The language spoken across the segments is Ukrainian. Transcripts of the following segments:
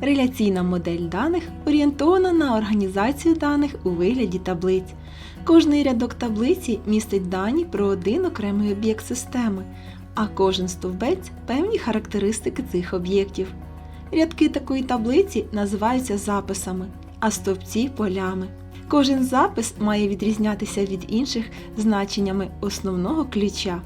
Реляційна модель даних орієнтована на організацію даних у вигляді таблиць. Кожний рядок таблиці містить дані про один окремий об'єкт системи, а кожен стовбець певні характеристики цих об'єктів. Рядки такої таблиці називаються записами, а стовпці полями. Кожен запис має відрізнятися від інших значеннями основного ключа.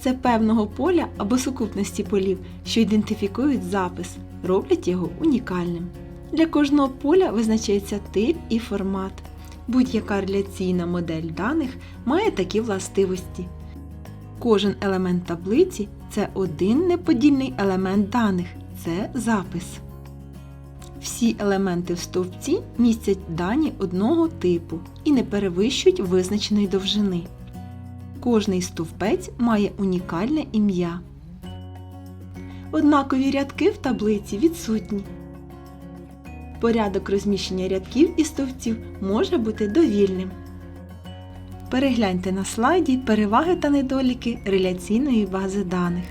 Це певного поля або сукупності полів, що ідентифікують запис, роблять його унікальним. Для кожного поля визначається тип і формат. Будь-яка реляційна модель даних має такі властивості. Кожен елемент таблиці це один неподільний елемент даних це запис. Всі елементи в стовпці містять дані одного типу і не перевищують визначеної довжини. Кожний стовпець має унікальне ім'я. Однакові рядки в таблиці відсутні. Порядок розміщення рядків і стовпців може бути довільним. Перегляньте на слайді переваги та недоліки реляційної бази даних.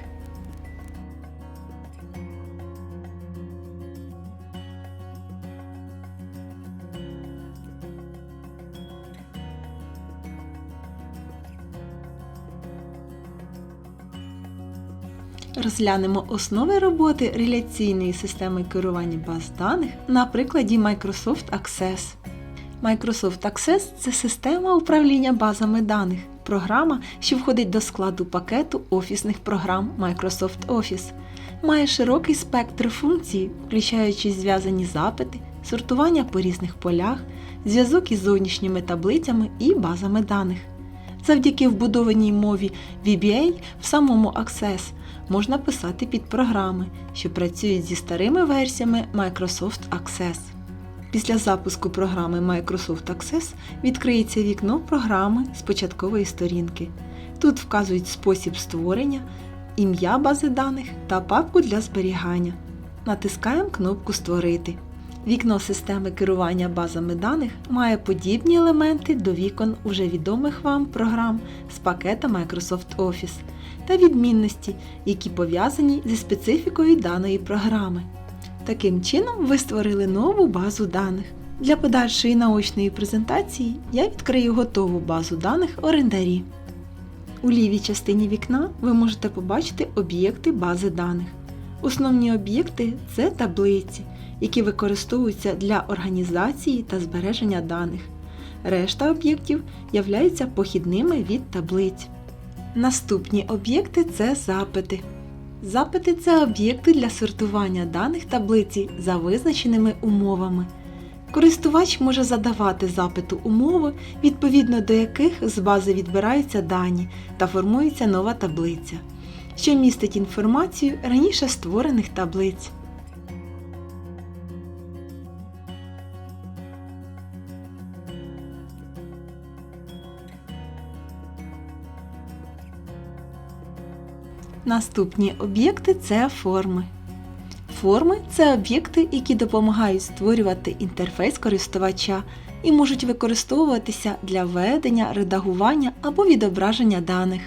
Розглянемо основи роботи реляційної системи керування баз даних на прикладі Microsoft Access. Microsoft Access це система управління базами даних, програма, що входить до складу пакету офісних програм Microsoft Office. Має широкий спектр функцій, включаючи зв'язані запити, сортування по різних полях, зв'язок із зовнішніми таблицями і базами даних. Завдяки вбудованій мові VBA в самому Access можна писати під програми, що працюють зі старими версіями Microsoft Access. Після запуску програми Microsoft Access відкриється вікно програми з початкової сторінки. Тут вказують спосіб створення, ім'я бази даних та папку для зберігання. Натискаємо кнопку Створити. Вікно системи керування базами даних має подібні елементи до вікон уже відомих вам програм з пакета Microsoft Office та відмінності, які пов'язані зі специфікою даної програми. Таким чином, ви створили нову базу даних. Для подальшої наочної презентації я відкрию готову базу даних орендарі. У лівій частині вікна ви можете побачити об'єкти бази даних. Основні об'єкти це таблиці, які використовуються для організації та збереження даних. Решта об'єктів являються похідними від таблиць. Наступні об'єкти це запити. Запити це об'єкти для сортування даних таблиці за визначеними умовами. Користувач може задавати запиту умови, відповідно до яких з бази відбираються дані та формується нова таблиця, що містить інформацію раніше створених таблиць. Наступні об'єкти це форми. Форми це об'єкти, які допомагають створювати інтерфейс користувача і можуть використовуватися для ведення, редагування або відображення даних.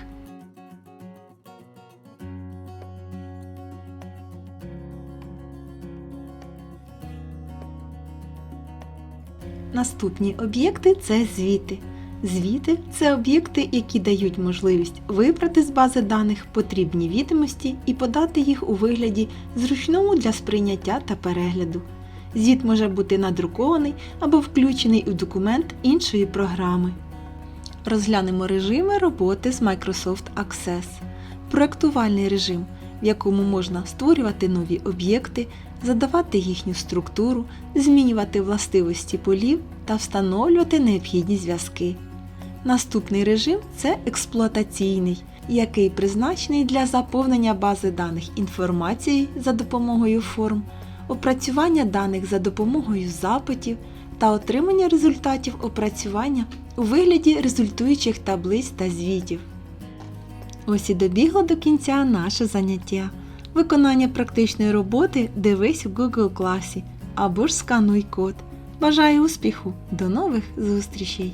Наступні об'єкти це звіти. Звіти це об'єкти, які дають можливість вибрати з бази даних потрібні відомості і подати їх у вигляді зручному для сприйняття та перегляду. Звіт може бути надрукований або включений у документ іншої програми. Розглянемо режими роботи з Microsoft Access. Проектувальний режим, в якому можна створювати нові об'єкти, задавати їхню структуру, змінювати властивості полів та встановлювати необхідні зв'язки. Наступний режим це експлуатаційний, який призначений для заповнення бази даних інформацією за допомогою форм, опрацювання даних за допомогою запитів та отримання результатів опрацювання у вигляді результуючих таблиць та звітів. Ось і добігло до кінця наше заняття. Виконання практичної роботи дивись в Google класі або ж скануй код. Бажаю успіху! До нових зустрічей!